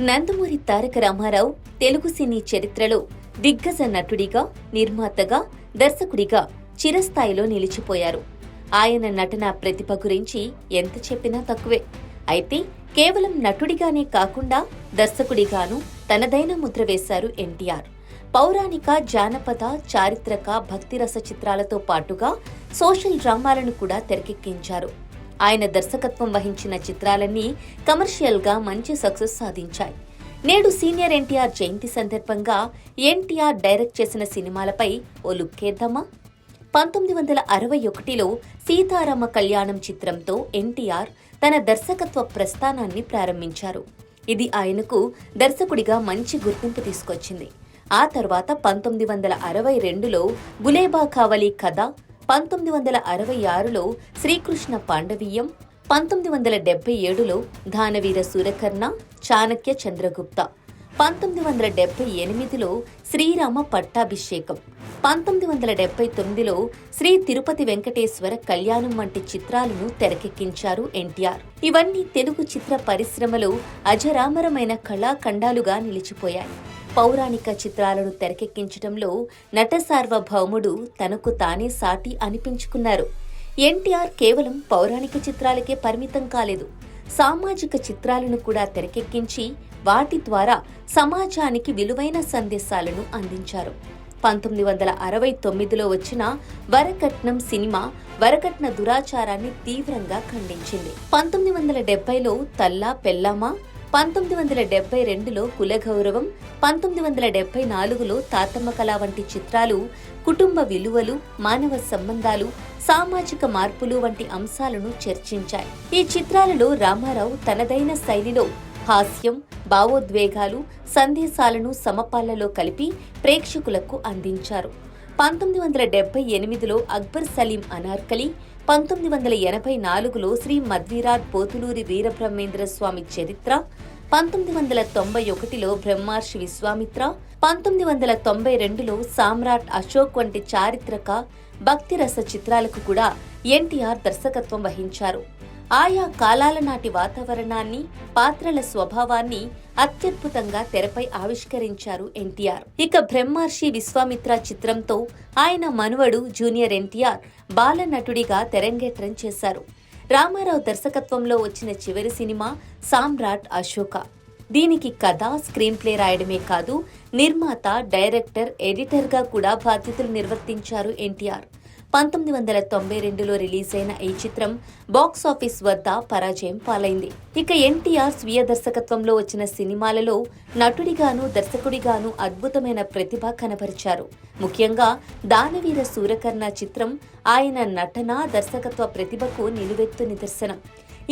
నందమూరి తారక రామారావు తెలుగు సినీ చరిత్రలో దిగ్గజ నటుడిగా నిర్మాతగా దర్శకుడిగా చిరస్థాయిలో నిలిచిపోయారు. ఆయన నటన ప్రతిభ గురించి ఎంత చెప్పినా తక్కువే. అయితే కేవలం నటుడిగానే కాకుండా దర్శకుడిగాను తనదైన ముద్ర వేశారు ఎన్టీఆర్. పౌరాణిక జానపద చారిత్రక భక్తిరస చిత్రాలతో పాటుగా సోషల్ డ్రామాలను కూడా తెరకెక్కించారు. ఆయన దర్శకత్వం వహించిన చిత్రాలన్నీ కమర్షియల్గా మంచి సక్సెస్ సాధించాయి. నేడు సీనియర్ ఎన్టీఆర్ జయంతి సందర్భంగా ఎన్టీఆర్ డైరెక్ట్ చేసిన సినిమాలపై ఓ లుక్కేద్దామా పంతొమ్మిది వందల అరవై ఒకటిలో సీతారామ కళ్యాణం చిత్రంతో ఎన్టీఆర్ తన దర్శకత్వ ప్రస్థానాన్ని ప్రారంభించారు. ఇది ఆయనకు దర్శకుడిగా మంచి గుర్తింపు తీసుకొచ్చింది. ఆ తర్వాత పంతొమ్మిది వందల అరవై రెండులో గులేబా కావలి కథ పంతొమ్మిది వందల అరవై ఆరులో శ్రీకృష్ణ పాండవీయం పంతొమ్మిది వందల డెబ్బై ఏడులో ధానవీర సూరకర్ణ చాణక్య చంద్రగుప్త పంతొమ్మిది వందల డెబ్బై ఎనిమిదిలో శ్రీరామ పట్టాభిషేకం పంతొమ్మిది వందల డెబ్బై తొమ్మిదిలో శ్రీ తిరుపతి వెంకటేశ్వర కళ్యాణం వంటి చిత్రాలను తెరకెక్కించారు ఎన్టీఆర్. ఇవన్నీ తెలుగు చిత్ర పరిశ్రమలో అజరామరమైన కళాఖండాలుగా నిలిచిపోయాయి. పౌరాణిక చిత్రాలను తెరకెక్కించడంలో నట సార్వభౌముడు తనకు తానే సాటి అనిపించుకున్నారు. ఎన్టీఆర్ కేవలం పౌరాణిక చిత్రాలకే పరిమితం కాలేదు. సామాజిక చిత్రాలను కూడా తెరకెక్కించి వాటి ద్వారా సమాజానికి విలువైన సందేశాలను అందించారు. పంతొమ్మిది వందల అరవై తొమ్మిదిలో వచ్చిన వరకట్నం సినిమా వరకట్న దురాచారాన్ని తీవ్రంగా ఖండించింది. పంతొమ్మిది వందల డెబ్బైలో తల్లా పెల్లామా పంతొమ్మిది వందల డెబ్బై రెండులో కులగౌరవం పంతొమ్మిది వందల డెబ్బై నాలుగులో తాతమ్మ కళ వంటి చిత్రాలు కుటుంబ విలువలు మానవ సంబంధాలు సామాజిక మార్పులు వంటి అంశాలను చర్చించాయి. ఈ చిత్రాలలో రామారావు తనదైన శైలిలో హాస్యం భావోద్వేగాలు సందేశాలను సమపాలలో కలిపి ప్రేక్షకులకు అందించారు. పంతొమ్మిది వందల డెబ్బై ఎనిమిదిలో అక్బర్ సలీం అనార్కలి పంతొమ్మిది వందల ఎనభై నాలుగులో శ్రీ మధ్విరాట్ పోతులూరి వీరబ్రహ్మేంద్ర స్వామి చరిత్ర పంతొమ్మిది వందల తొంభై ఒకటిలో బ్రహ్మర్షి విశ్వామిత్ర పంతొమ్మిది వందల తొంభై రెండులో సామ్రాట్ అశోక్ వంటి చారిత్రక భక్తిరస చిత్రాలకు కూడా ఎన్టీఆర్ దర్శకత్వం వహించారు. ఆయా కాలాల నాటి వాతావరణాన్ని పాత్రల స్వభావాన్ని అత్యద్భుతంగా తెరపై ఆవిష్కరించారు ఎన్టీఆర్. ఇక బ్రహ్మర్షి విశ్వామిత్ర చిత్రంతో ఆయన మనువడు జూనియర్ ఎన్టీఆర్ బాల నటుడిగా తెరంగేట్రం చేశారు. రామారావు దర్శకత్వంలో వచ్చిన చివరి సినిమా సామ్రాట్ అశోక. దీనికి కథ స్క్రీన్ ప్లే రాయడమే కాదు నిర్మాత డైరెక్టర్ ఎడిటర్గా కూడా బాధ్యతలు నిర్వర్తించారు ఎన్టీఆర్. పంతొమ్మిది వందల తొంభై రెండులో రిలీజ్ అయిన ఈ చిత్రం బాక్స్ ఆఫీస్ వద్ద పరాజయం పాలైంది. ఇక ఎన్టీఆర్ స్వీయ దర్శకత్వంలో వచ్చిన సినిమాలలో నటుడిగాను దర్శకుడిగాను అద్భుతమైన ప్రతిభ కనబరిచారు. ముఖ్యంగా దానవీర సూరకర్ణ చిత్రం ఆయన నటన దర్శకత్వ ప్రతిభకు నిలువెత్తు నిదర్శనం.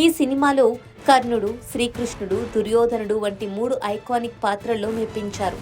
ఈ సినిమాలో కర్ణుడు శ్రీకృష్ణుడు దుర్యోధనుడు వంటి మూడు ఐకానిక్ పాత్రల్లో మెప్పించారు.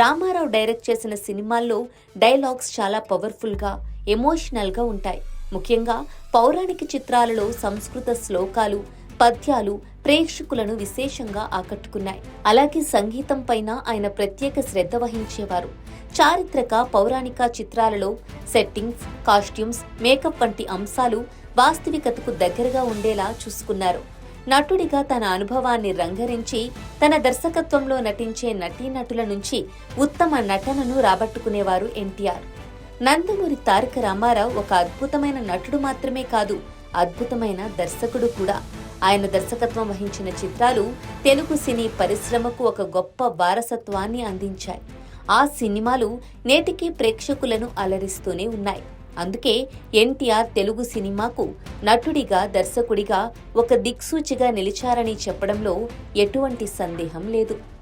రామారావు డైరెక్ట్ చేసిన సినిమాల్లో డైలాగ్స్ చాలా పవర్ఫుల్గా ఎమోషనల్గా ఉంటాయి. ముఖ్యంగా పౌరాణిక చిత్రాలలో సంస్కృత శ్లోకాలు పద్యాలు ప్రేక్షకులను విశేషంగా ఆకట్టుకున్నాయి. అలాగే సంగీతం పైన ఆయన ప్రత్యేక శ్రద్ధ వహించేవారు. చారిత్రక పౌరాణిక చిత్రాలలో సెట్టింగ్స్ కాస్ట్యూమ్స్ మేకప్ వంటి అంశాలు వాస్తవికతకు దగ్గరగా ఉండేలా చూసుకున్నారు. నటుడిగా తన అనుభవాన్ని రంగరించి తన దర్శకత్వంలో నటించే నటీనటుల నుంచి ఉత్తమ నటనను రాబట్టుకునేవారు ఎన్టీఆర్. నందమూరి తారక రామారావు ఒక అద్భుతమైన నటుడు మాత్రమే కాదు అద్భుతమైన దర్శకుడు కూడా. ఆయన దర్శకత్వం వహించిన చిత్రాలు తెలుగు సినీ పరిశ్రమకు ఒక గొప్ప వారసత్వాన్ని అందించాయి. ఆ సినిమాలు నేటికీ ప్రేక్షకులను అలరిస్తూనే ఉన్నాయి. అందుకే ఎన్టీఆర్ తెలుగు సినిమాకు నటుడిగా దర్శకుడిగా ఒక దిక్సూచిగా నిలిచారని చెప్పడంలో ఎటువంటి సందేహం లేదు.